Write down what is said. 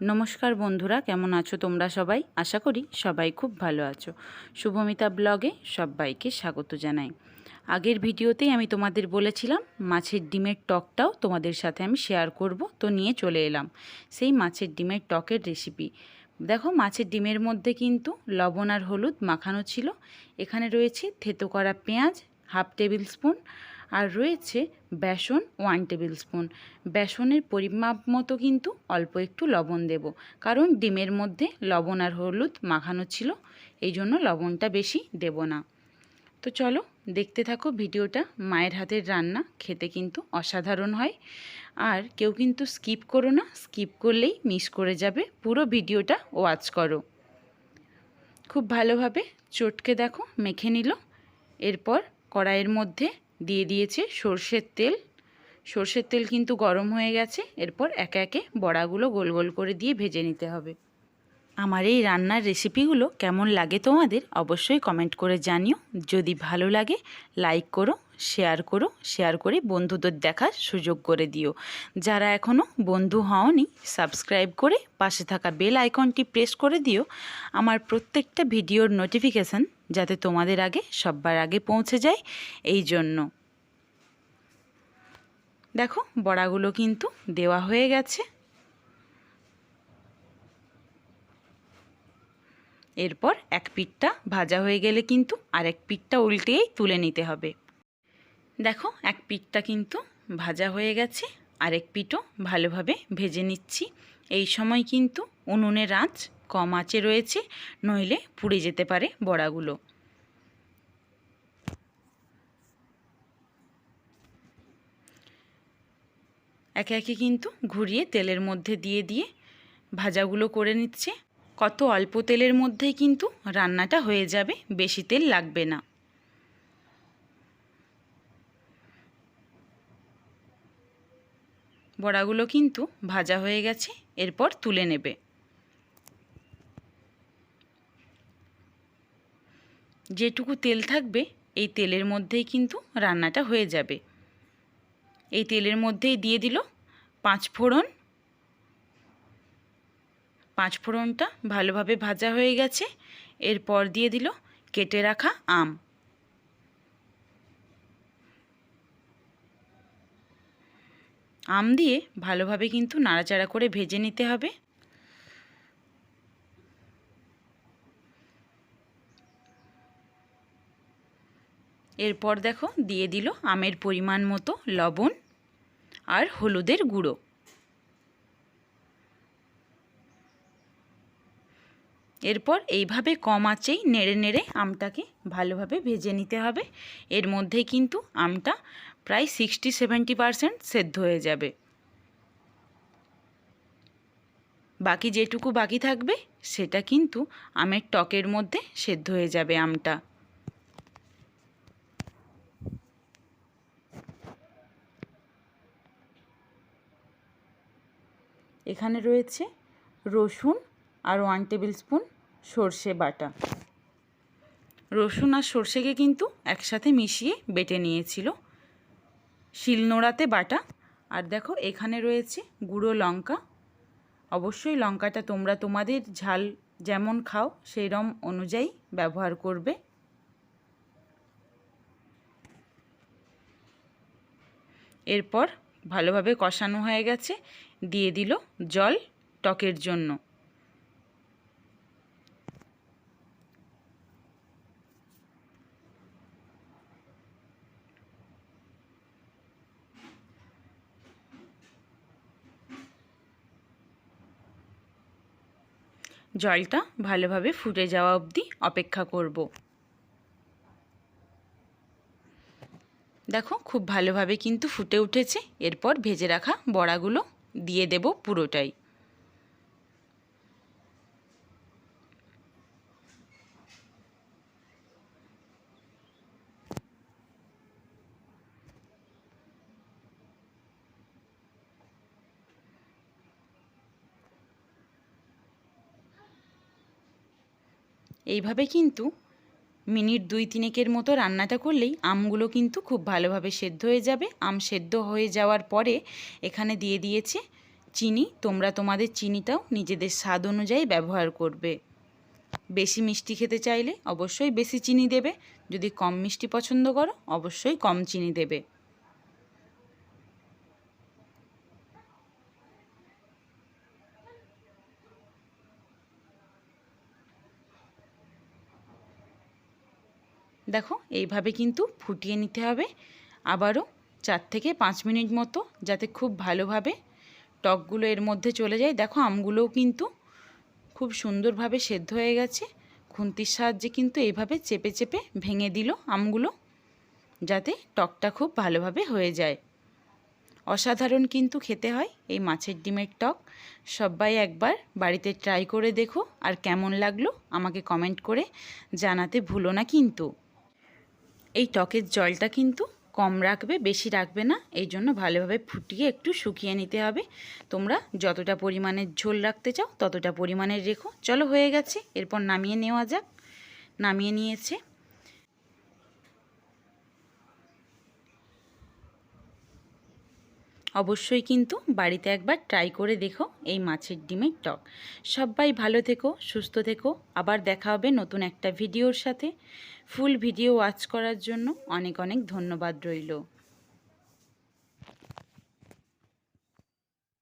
নমস্কার বন্ধুরা, কেমন আছো তোমরা সবাই? আশা করি সবাই খুব ভালো আছো। শুভমিতা ব্লগে সবাইকে স্বাগত জানাই। আগের ভিডিওতেই আমি তোমাদের বলেছিলাম, মাছের ডিমের টকটাও তোমাদের সাথে আমি শেয়ার করব। তো নিয়ে চলে এলাম সেই মাছের ডিমের টকের রেসিপি দেখো, মাছের ডিমের মধ্যে কিন্তু লবণ আর হলুদ মাখানো ছিল। এখানে রয়েছে থেতো করা পেঁয়াজ, হাফ টেবিল স্পুন আর রয়েছে বেসন ওয়ান টেবিল স্পুন। বেসনের পরিমাপ মতো কিন্তু অল্প একটু লবণ দেব। কারণ ডিমের মধ্যে লবণ আর হলুদ মাখানো ছিল, এই জন্য লবণটা বেশি দেব না। তো চলো দেখতে থাকো ভিডিওটা। মায়ের হাতের রান্না খেতে কিন্তু অসাধারণ হয়। আর কেউ কিন্তু স্কিপ করো না, স্কিপ করলেই মিস করে যাবে। পুরো ভিডিওটা ওয়াচ করো। খুব ভালোভাবে চটকে দেখো, মেখে নিল। এরপর কড়াইয়ের মধ্যে দিয়ে দিয়েছে সর্ষের তেল। সর্ষের তেল কিন্তু গরম হয়ে গেছে, এরপর একে একে বড়াগুলো গোল গোল করে দিয়ে ভেজে নিতে হবে। আমার এই রান্নার রেসিপিগুলো কেমন লাগে তোমাদের অবশ্যই কমেন্ট করে জানিও। যদি ভালো লাগে, লাইক করো, শেয়ার করো, শেয়ার করে বন্ধুদের দেখার সুযোগ করে দিও। যারা এখনও বন্ধু হওনি, সাবস্ক্রাইব করে পাশে থাকা বেল আইকনটি প্রেস করে দিও। আমার প্রত্যেকটা ভিডিওর নোটিফিকেশান যাতে তোমাদের আগে, সব্বার আগে পৌঁছে যায়। এই জন্য দেখো, বড়াগুলো কিন্তু দেওয়া হয়ে গেছে। এরপর এক পিঠটা ভাজা হয়ে গেলে কিন্তু আর এক পিঠটা উল্টেই তুলে নিতে হবে। দেখো, এক পিঠটা কিন্তু ভাজা হয়ে গেছে। আরেক পিঠও ভালোভাবে ভেজে নিচ্ছি। এই সময় কিন্তু উনুনের আঁচ কম আঁচে রয়েছে, নইলে পুড়ে যেতে পারে বড়াগুলো। একে একে কিন্তু ঘুরিয়ে তেলের মধ্যে দিয়ে দিয়ে ভাজাগুলো করে নিচ্ছে। কত অল্প তেলের মধ্যেই কিন্তু রান্নাটা হয়ে যাবে, বেশি তেল লাগবে না। বড়াগুলো কিন্তু ভাজা হয়ে গেছে, এরপর তুলে নেবে। যেটুকু তেল থাকবে, এই তেলের মধ্যেই কিন্তু রান্নাটা হয়ে যাবে। এই তেলের মধ্যেই দিয়ে দিল পাঁচ ফোড়ন। পাঁচ ফোড়নটা ভালোভাবে ভাজা হয়ে গেছে, এরপর দিয়ে দিল কেটে রাখা আম। আম দিয়ে ভালোভাবে কিন্তু নাড়াচাড়া করে ভেজে নিতে হবে। এরপর দেখো দিয়ে দিল আমের পরিমাণ মতো লবণ আর হলুদের গুঁড়ো। এরপর এইভাবে কম আঁচেই নেড়ে নেড়ে আমটাকে ভালোভাবে ভেজে নিতে হবে। এর মধ্যেই কিন্তু আমটা প্রায় সিক্সটি সেভেন্টি পারসেন্ট সেদ্ধ হয়ে যাবে। বাকি যেটুকু বাকি থাকবে, সেটা কিন্তু আমের টকের মধ্যে সেদ্ধ হয়ে যাবে আমটা। এখানে রয়েছে রসুন আর ওয়ান টেবিল স্পুন সর্ষে বাটা। রসুন আর সর্ষেকে কিন্তু একসাথে মিশিয়ে বেটে নিয়েছিল শিলনোড়াতে বাটা। আর দেখো এখানে রয়েছে গুঁড়ো লঙ্কা। অবশ্যই লঙ্কাটা তোমরা তোমাদের ঝাল যেমন খাও সেই রম অনুযায়ী ব্যবহার করবে। এরপর ভালোভাবে কষানো হয়ে গেছে। দিয়ে দিল জল টকের জন্য। জলটা ভালোভাবে ফুটে যাওয়া অবধি অপেক্ষা করব। দেখো, খুব ভালোভাবে কিন্তু ফুটে উঠেছে। এরপর ভেজে রাখা বড়াগুলো দিয়ে দেব পুরোটাই। এইভাবে কিন্তু মিনিট দুই তিনেকের মতো রান্নাটা করলেই আমগুলো কিন্তু খুব ভালোভাবে সেদ্ধ হয়ে যাবে। আম সেদ্ধ হয়ে যাওয়ার পরে এখানে দিয়ে দিয়েছে চিনি। তোমরা তোমাদের চিনিটাও নিজেদের স্বাদ অনুযায়ী ব্যবহার করবে। বেশি মিষ্টি খেতে চাইলে অবশ্যই বেশি চিনি দেবে। যদি কম মিষ্টি পছন্দ করো, অবশ্যই কম চিনি দেবে। দেখো, এইভাবে কিন্তু ফুটিয়ে নিতে হবে। আবারও চার থেকে পাঁচ মিনিট মতো যাতে খুব ভালোভাবে টকগুলো এর মধ্যে চলে যায়। দেখো, আমগুলোও কিন্তু খুব সুন্দরভাবে সেদ্ধ হয়ে গেছে। খুন্তির সাহায্যে কিন্তু এইভাবে চেপে চেপে ভেঙে দিল আমগুলো, যাতে টকটা খুব ভালোভাবে হয়ে যায়। অসাধারণ কিন্তু খেতে হয় এই মাছের ডিমের টক। সবাই একবার বাড়িতে ট্রাই করে দেখো আর কেমন লাগল আমাকে কমেন্ট করে জানাতে ভুলো না কিন্তু। এই টকের জলটা কিন্তু কম রাখবে, বেশি রাখবে না। এই জন্য ভালোভাবে ফুটিয়ে একটু শুকিয়ে নিতে হবে। তোমরা যতটা পরিমাণের ঝোল রাখতে চাও ততটা পরিমাণের রেখো। চলো হয়ে গেছে। এরপর নামিয়ে নেওয়া যাক। নামিয়ে নিয়েছে। অবশ্যই কিন্তু বাড়িতে একবার ট্রাই করে দেখো এই মাছের ডিমের টক। সবাই ভালো থেকো, সুস্থ থেকো। আবার দেখা হবে নতুন একটা ভিডিওর সাথে। ফুল ভিডিও ওয়াচ করার জন্য অনেক অনেক ধন্যবাদ রইল।